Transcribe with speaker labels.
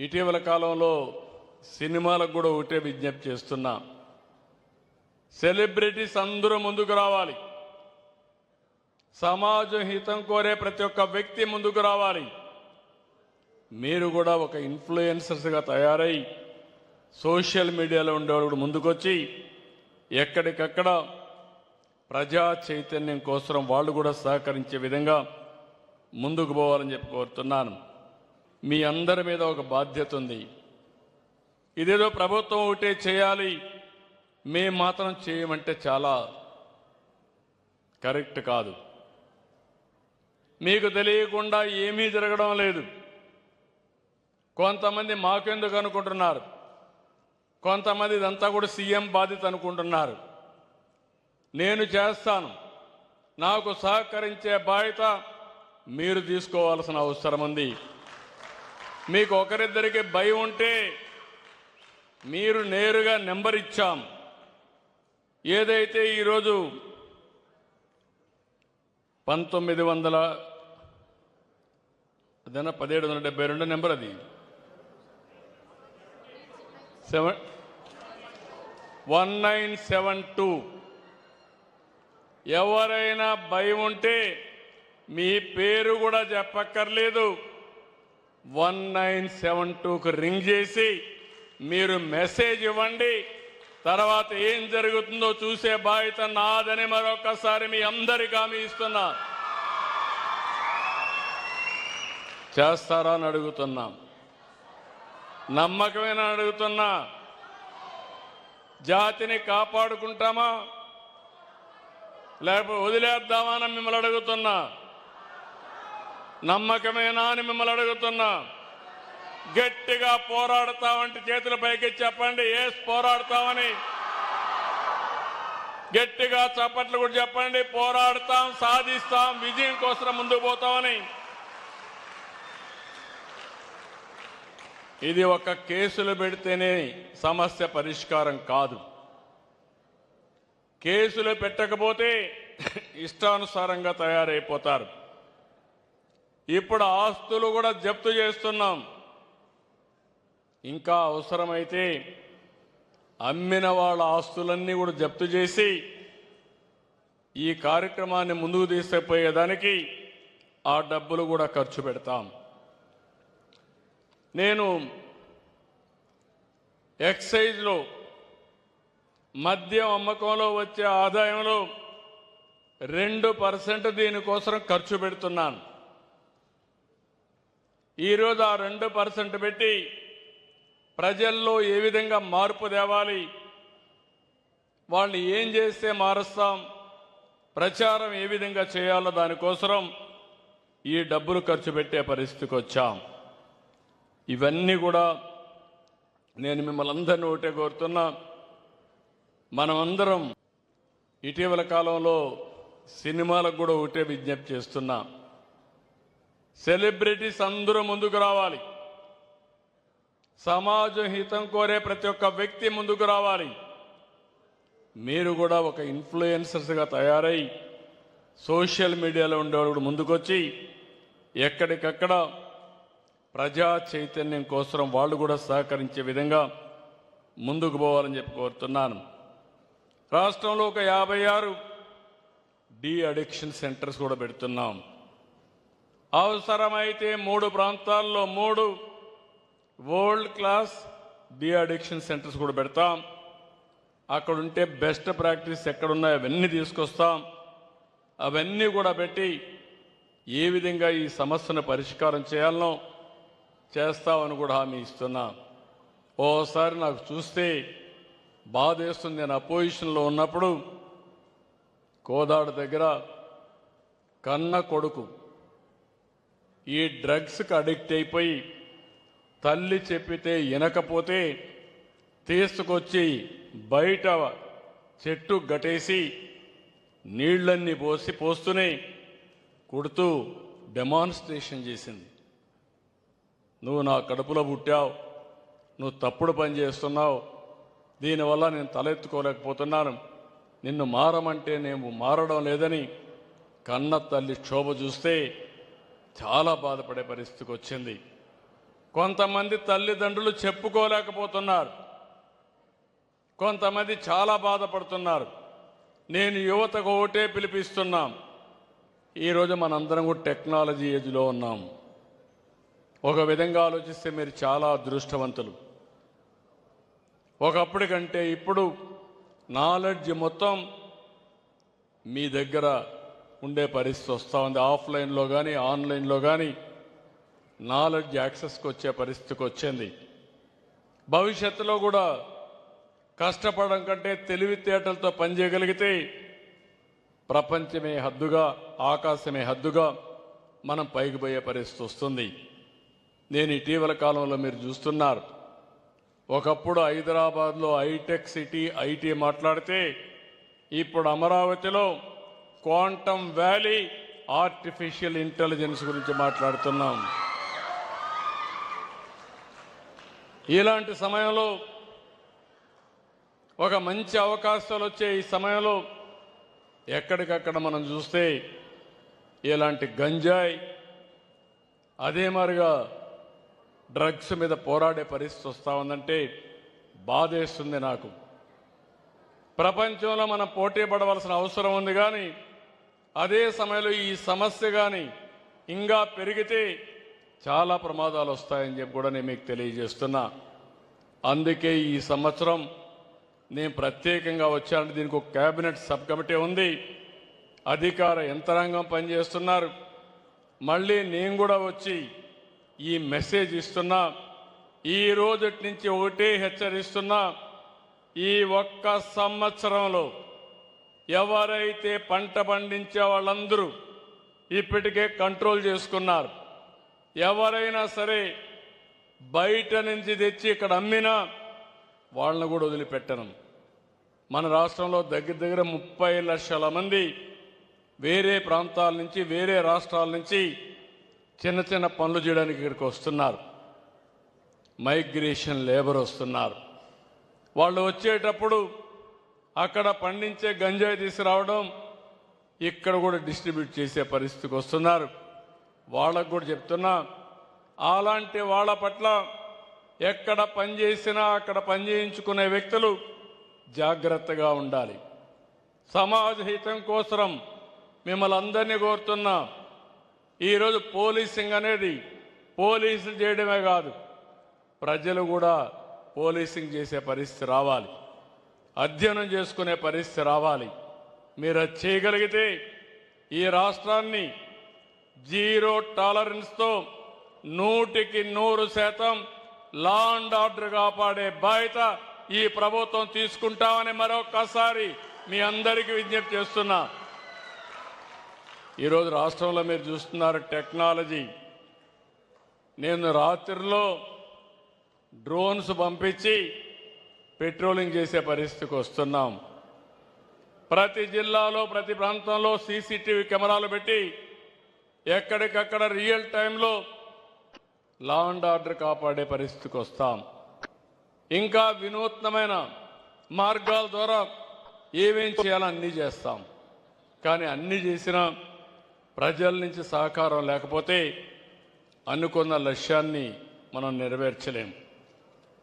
Speaker 1: ఇటీవల కాలంలో సినిమాలకు కూడా ఒకటే విజ్ఞప్తి చేస్తున్నా. సెలబ్రిటీస్ అందరూ ముందుకు రావాలి. సమాజం హితం కోరే ప్రతి ఒక్క వ్యక్తి ముందుకు రావాలి. మీరు కూడా ఒక ఇన్ఫ్లుయెన్సర్స్గా తయారై సోషల్ మీడియాలో ఉండేవాళ్ళు కూడా ముందుకొచ్చి ఎక్కడికక్కడ ప్రజా చైతన్యం కోసం వాళ్ళు కూడా సహకరించే విధంగా ముందుకు పోవాలని చెప్పి కోరుతున్నాను. మీ అందరి మీద ఒక బాధ్యత ఉంది. ఇదేదో ప్రభుత్వం ఒకటే చేయాలి. మేము మాత్రం చేయమంటే చాలా కరెక్ట్ కాదు. మీకు తెలియకుండా ఏమీ జరగడం లేదు. కొంతమంది మాకెందుకు అనుకుంటున్నారు? కొంతమంది ఇదంతా కూడా సీఎం బాధ్యత అనుకుంటున్నారు. నేను చేస్తాను. నాకు సహకరించే బాధ్యత మీరు తీసుకోవాల్సిన అవసరం ఉంది. మీకు ఒకరిద్దరికి భయం ఉంటే మీరు నేరుగా నెంబర్ ఇచ్చాం. ఏదైతే ఈరోజు పంతొమ్మిది వందల అదేనా పదిహేడు వందల డెబ్బై రెండు నెంబర్ అది. Seven one nine seven two. ఎవరైనా భయం ఉంటే మీ పేరు కూడా చెప్పక్కర్లేదు. వన్ నైన్ సెవెన్ టూకు రింగ్ చేసి మీరు మెసేజ్ ఇవ్వండి. తర్వాత ఏం జరుగుతుందో చూసే బాధ్యత నాదని మరొకసారి మీ అందరికి హామీ ఇస్తున్నా. చేస్తారా అని అడుగుతున్నాం. నమ్మకమైన అడుగుతున్నా. జాతిని కాపాడుకుంటామా? లేకపోతే వదిలేద్దామా అని మిమ్మల్ని అడుగుతున్నా. నమ్మకమేనా అని మిమ్మల్ని అడుగుతున్నా. గట్టిగా పోరాడతామంటే చేతుల పైకి చెప్పండి ఏ పోరాడతామని గట్టిగా చప్పట్లు కూడా చెప్పండి పోరాడతాం సాధిస్తాం విజయం కోసం ముందుకు పోతామని. ఇది ఒక కేసులు పెడితేనే సమస్య పరిష్కారం కాదు. కేసులు పెట్టకపోతే ఇష్టానుసారంగా తయారైపోతారు. ఇప్పుడు ఆస్తులు కూడా జప్తు చేస్తున్నాం. ఇంకా అవసరమైతే అమ్మిన వాళ్ళ ఆస్తులన్నీ కూడా జప్తు చేసి ఈ కార్యక్రమాన్ని ముందుకు తీసుకుపోయేదానికి ఆ డబ్బులు కూడా ఖర్చు పెడతాం. నేను ఎక్సైజ్లో మద్యం అమ్మకంలో వచ్చే ఆదాయంలో రెండు పర్సెంట్ దీనికోసం ఖర్చు పెడుతున్నాను. ఈరోజు ఆ రెండు పర్సెంట్ పెట్టి ప్రజల్లో ఏ విధంగా మార్పు తేవాలి? వాళ్ళని ఏం చేస్తే మారుస్తాం? ప్రచారం ఏ విధంగా చేయాలో దానికోసం ఈ డబ్బులు ఖర్చు పెట్టే పరిస్థితికి వచ్చాం. ఇవన్నీ కూడా నేను మిమ్మల్ని అందరినీ ఒకటే కోరుతున్నా. మనమందరం ఇటీవల కాలంలో సినిమాలకు కూడా ఒకటే విజ్ఞప్తి చేస్తున్నాం. సెలబ్రిటీస్ అందరూ ముందుకు రావాలి. సమాజం హితం కోరే ప్రతి ఒక్క వ్యక్తి ముందుకు రావాలి. మీరు కూడా ఒక ఇన్ఫ్లుయెన్సర్స్గా తయారై సోషల్ మీడియాలో ఉండేవాళ్ళు కూడా ముందుకొచ్చి ఎక్కడికక్కడ ప్రజా చైతన్యం కోసం వాళ్ళు కూడా సహకరించే విధంగా ముందుకు పోవాలని చెప్పి కోరుతున్నాను. రాష్ట్రంలో ఒక యాభై ఆరు డీ అడిక్షన్ సెంటర్స్ కూడా పెడుతున్నాం. అవసరమైతే మూడు ప్రాంతాల్లో మూడు world class de addiction centres కూడా పెడతాం. అక్కడ ఉంటే బెస్ట్ ప్రాక్టీస్ ఎక్కడున్నాయో అవన్నీ తీసుకొస్తాం. అవన్నీ కూడా పెట్టి ఏ విధంగా ఈ సమస్యను పరిష్కారం చేయాలనో చేస్తామని కూడా హామీ ఇస్తున్నా. ఓసారి నాకు చూస్తే బాధేస్తుంది. నేను అపోజిషన్లో ఉన్నప్పుడు కోదాడు దగ్గర కన్న కొడుకు ఈ డ్రగ్స్కి అడిక్ట్ అయిపోయి తల్లి చెప్పితే వినకపోతే తీసుకొచ్చి బయట చెట్టు గటేసి నీళ్ళన్నీ పోసి పోస్తూనే కుడుతూ డెమాన్స్ట్రేషన్ చేసింది. నువ్వు నా కడుపులో పుట్టావు నువ్వు తప్పుడు పని చేస్తున్నావు దీనివల్ల నేను తలెత్తుకోలేకపోతున్నాను నిన్ను మారమంటే నేను మారడం లేదని కన్న తల్లి క్షోభ చూస్తే చాలా బాధపడే పరిస్థితికి వచ్చింది. కొంతమంది తల్లిదండ్రులు చెప్పుకోలేకపోతున్నారు. కొంతమంది చాలా బాధపడుతున్నారు. నేను యువతకు ఒకటే పిలిపిస్తున్నాం. ఈరోజు మనందరం కూడా టెక్నాలజీ ఏజ్లో ఉన్నాం. ఒక విధంగా ఆలోచిస్తే మీరు చాలా అదృష్టవంతులు. ఒకప్పటి కంటే ఇప్పుడు నాలెడ్జ్ మొత్తం మీ దగ్గర ఉండే పరిస్థితి వస్తూ ఉంది. ఆఫ్లైన్లో కానీ ఆన్లైన్లో కానీ నాలెడ్జ్ యాక్సెస్కి వచ్చే పరిస్థితికి వచ్చింది. భవిష్యత్తులో కూడా కష్టపడడం కంటే తెలివితేటలతో పనిచేయగలిగితే ప్రపంచమే హద్దుగా ఆకాశమే హద్దుగా మనం పైకి పోయే పరిస్థితి వస్తుంది. నేను ఇటీవల కాలంలో మీరు చూస్తున్నారు. ఒకప్పుడు హైదరాబాద్లో హైటెక్ సిటీ ఐటీ మాట్లాడితే ఇప్పుడు అమరావతిలో క్వాంటమ్ వ్యాలీ ఆర్టిఫిషియల్ ఇంటెలిజెన్స్ గురించి మాట్లాడుతున్నాం. ఇలాంటి సమయంలో ఒక మంచి అవకాశాలు వచ్చే ఈ సమయంలో ఎక్కడికక్కడ మనం చూస్తే ఇలాంటి గంజాయి అదే మాదిరిగా డ్రగ్స్ మీద పోరాడే పరిస్థితి వస్తూ ఉందంటే బాధేస్తుంది నాకు. ప్రపంచంలో మనం పోటీ పడవలసిన అవసరం ఉంది కానీ అదే సమయంలో ఈ సమస్య కానీ ఇంకా పెరిగితే చాలా ప్రమాదాలు వస్తాయని చెప్పి కూడా నేను మీకు తెలియజేస్తున్నా. అందుకే ఈ సంవత్సరం నేను ప్రత్యేకంగా వచ్చాను దీనికి ఒక కేబినెట్ సబ్ కమిటీ ఉంది. అధికార యంత్రాంగం పనిచేస్తున్నారు. మళ్ళీ నేను కూడా వచ్చి ఈ మెసేజ్ ఇస్తున్నా. ఈ రోజటి నుంచి ఒకటే హెచ్చరిస్తున్నా. ఈ ఒక్క సంవత్సరంలో ఎవరైతే పంట పండించే వాళ్ళందరూ ఇప్పటికే కంట్రోల్ చేసుకున్నారు. ఎవరైనా సరే బయట నుంచి తెచ్చి ఇక్కడ అమ్మినా వాళ్ళని కూడా వదిలిపెట్టను. మన రాష్ట్రంలో దగ్గర దగ్గర ముప్పై లక్షల మంది వేరే ప్రాంతాల నుంచి వేరే రాష్ట్రాల నుంచి చిన్న చిన్న పనులు చేయడానికి ఇక్కడికి వస్తున్నారు. మైగ్రేషన్ లేబర్ వస్తున్నారు. వాళ్ళు వచ్చేటప్పుడు అక్కడ పండించే గంజాయి తీసుకురావడం ఇక్కడ కూడా డిస్ట్రిబ్యూట్ చేసే పరిస్థితికి వస్తున్నారు. వాళ్ళకు కూడా చెప్తున్నా అలాంటి వాళ్ళ పట్ల ఎక్కడ పని చేసినా అక్కడ పని చేయించుకునే వ్యక్తులు జాగ్రత్తగా ఉండాలి. సమాజ హితం కోసం మిమ్మల్ని అందరినీ కోరుతున్నా ఈరోజు పోలీసింగ్ అనేది పోలీసులు చేయడమే కాదు ప్రజలు కూడా పోలీసింగ్ చేసే పరిస్థితి రావాలి. అధ్యయనం చేసుకునే పరిస్థితి రావాలి. మీరు అది చేయగలిగితే ఈ రాష్ట్రాన్ని జీరో టాలరెన్స్తో నూటికి నూరు శాతం లా అండ్ ఆర్డర్ కాపాడే బాధ్యత ఈ ప్రభుత్వం తీసుకుంటామని మరొక్కసారి మీ అందరికీ విజ్ఞప్తి చేస్తున్నా. ఈరోజు రాష్ట్రంలో మీరు చూస్తున్నారు టెక్నాలజీ. నేను రాత్రిలో డ్రోన్స్ పంపించి పెట్రోలింగ్ చేసే పరిస్థితికి వస్తున్నాం. ప్రతి జిల్లాలో ప్రతి ప్రాంతంలో సీసీటీవీ కెమెరాలు పెట్టి ఎక్కడికక్కడ రియల్ టైంలో లా అండ్ ఆర్డర్ కాపాడే పరిస్థితికి వస్తాం. ఇంకా వినూత్నమైన మార్గాల ద్వారా ఏమేం చేయాలో అన్నీ చేస్తాం. కానీ అన్నీ చేసినా ప్రజల నుంచి సహకారం లేకపోతే అనుకున్న లక్ష్యాన్ని మనం నెరవేర్చలేం.